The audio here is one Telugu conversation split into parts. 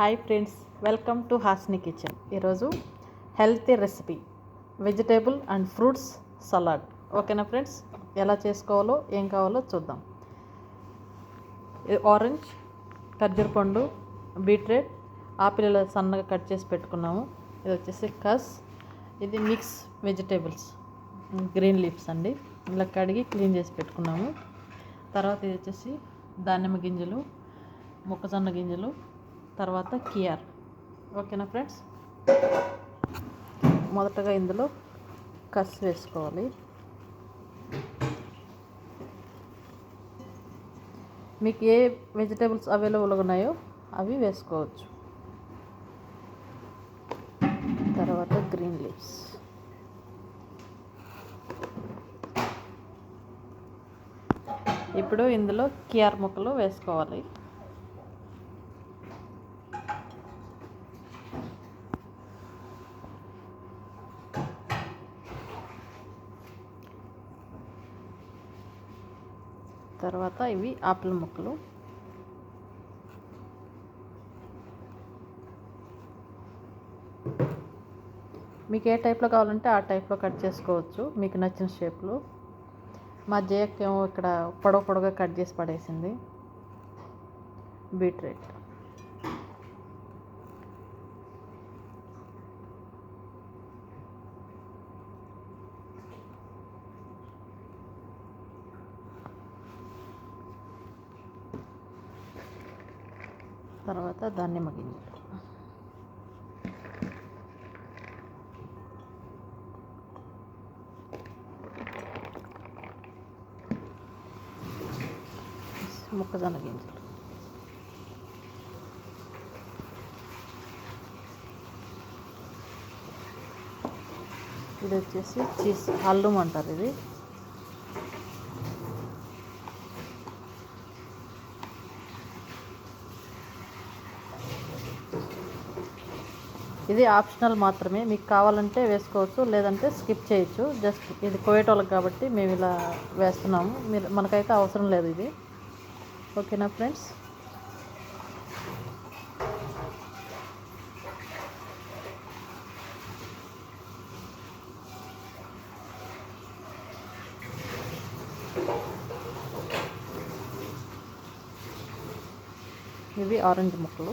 Hi friends welcome to Hasni kitchen. ఈరోజు healthy recipe vegetable and fruits salad. ఓకేనా ఫ్రెండ్స్? ఎలా చేసుకోవాలో ఏం కావాలో చూద్దాం. ఆరెంజ్ ఖర్జూర పండు బీట్రూట్ ఆపిల్ సన్నగా కట్ చేసి పెట్టుకున్నాము. ఇది వచ్చేసి కస్. ఇది మిక్స్ వెజిటేబుల్స్ గ్రీన్ లీవ్స్ అండి. ఇలా కడిగి క్లీన్ చేసి పెట్టుకున్నాము. తర్వాత ఇది వచ్చేసి దానిమ్మ గింజలు మొక్కజొన్న గింజలు తర్వాత కియర్ ఓకేనా ఫ్రెండ్స్? మొదటగా ఇందులో కస్ వేసుకోవాలి. మీకు ఏ వెజిటేబుల్స్ అవైలబుల్గా ఉన్నాయో అవి వేసుకోవచ్చు. తర్వాత గ్రీన్ లీవ్స్. ఇప్పుడు ఇందులో కియార్ ముక్కలు వేసుకోవాలి. తర్వాత ఇవి ఆపిల్ ముక్కలు. మీకు ఏ టైప్లో కావాలంటే ఆ టైప్లో కట్ చేసుకోవచ్చు. మీకు నచ్చిన షేప్లో. మా జయక్ ఏమో ఇక్కడ పొడవు పొడవుగా కట్ చేసి పడేసింది. బీట్రూట్. తర్వాత దానిమ్మ గింజలు మొక్కజొన్న గింజలు. ఇది వచ్చేసి చీజ్ అల్లం అంటారు ఇది. ఇది ఆప్షనల్ మాత్రమే. మీకు కావాలంటే వేసుకోవచ్చు లేదంటే స్కిప్ చేయొచ్చు. జస్ట్ ఇది కోయేటోళ్ళకి కాబట్టి మేము ఇలా వేస్తున్నాము. మీరు మనకైతే అవసరం లేదు ఇది. ఓకేనా ఫ్రెండ్స్? ఇవి ఆరెంజ్ ముక్కలు.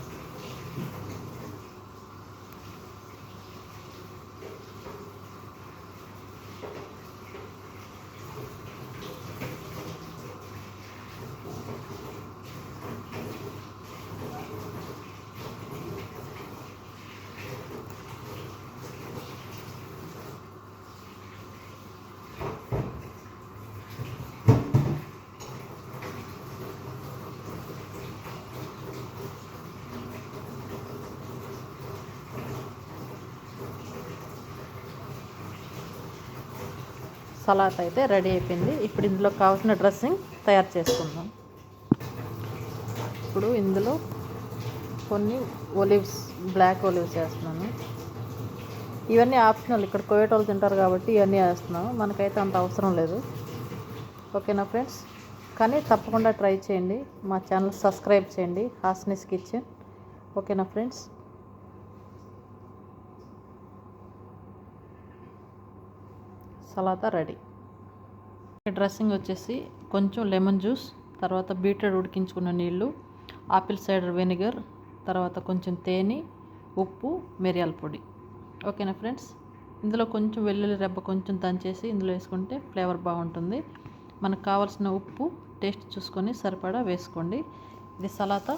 సలాత్ అయితే రెడీ అయిపోయింది. ఇప్పుడు ఇందులో కావాల్సిన డ్రెస్సింగ్ తయారు చేసుకుందాం. ఇప్పుడు ఇందులో కొన్ని ఒలివ్స్ బ్లాక్ ఒలివ్స్ వేస్తున్నాను. ఇవన్నీ ఆప్షనల్. ఇక్కడ కోయేటోళ్ళు తింటారు కాబట్టి ఇవన్నీ వేస్తున్నాము మనకైతే అంత అవసరం లేదు. ఓకేనా ఫ్రెండ్స్? కానీ తప్పకుండా ట్రై చేయండి. మా ఛానల్ సబ్స్క్రైబ్ చేయండి. హాస్నిస్ కిచెన్. ఓకేనా ఫ్రెండ్స్? సలాదా రెడీ. డ్రెస్సింగ్ వచ్చేసి కొంచెం లెమన్ జ్యూస్ తర్వాత బీట్రూట్ ఉడికించుకున్న నీళ్ళు ఆపిల్ సైడర్ వెనిగర్ తర్వాత కొంచెం తేనె ఉప్పు మిరియాల పొడి. ఓకేనా ఫ్రెండ్స్? ఇందులో కొంచెం వెల్లుల్లి రెబ్బ కొంచెం దంచేసి ఇందులో వేసుకుంటే ఫ్లేవర్ బాగుంటుంది. మనకు కావాల్సిన ఉప్పు టేస్ట్ చూసుకొని సరిపడా వేసుకోండి. ఇది సలాతా